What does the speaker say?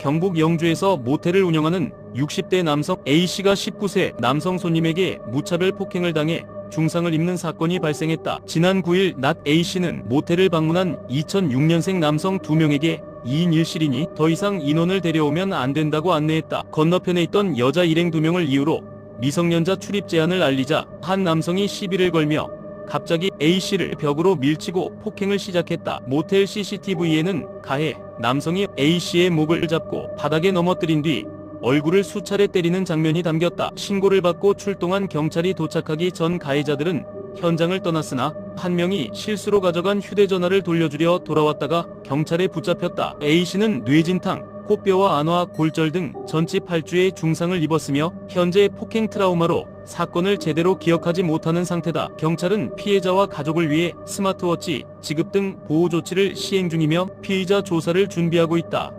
경북 영주에서 모텔을 운영하는 60대 남성 A씨가 19세 남성 손님에게 무차별 폭행을 당해 중상을 입는 사건이 발생했다. 지난 9일 낮 A씨는 모텔을 방문한 2006년생 남성 2명에게 2인 1실이니 더 이상 인원을 데려오면 안 된다고 안내했다. 건너편에 있던 여자 일행 2명을 이유로 미성년자 출입 제한을 알리자 한 남성이 시비를 걸며 갑자기 A씨를 벽으로 밀치고 폭행을 시작했다. 모텔 CCTV에는 가해 남성이 A씨의 목을 잡고 바닥에 넘어뜨린 뒤 얼굴을 수차례 때리는 장면이 담겼다. 신고를 받고 출동한 경찰이 도착하기 전 가해자들은 현장을 떠났으나 한 명이 실수로 가져간 휴대전화를 돌려주려 돌아왔다가 경찰에 붙잡혔다. A씨는 뇌진탕, 코뼈와 안화, 골절 등 전치 8주의 중상을 입었으며 현재 폭행 트라우마로 사건을 제대로 기억하지 못하는 상태다. 경찰은 피해자와 가족을 위해 스마트워치 지급 등 보호 조치를 시행 중이며 피의자 조사를 준비하고 있다.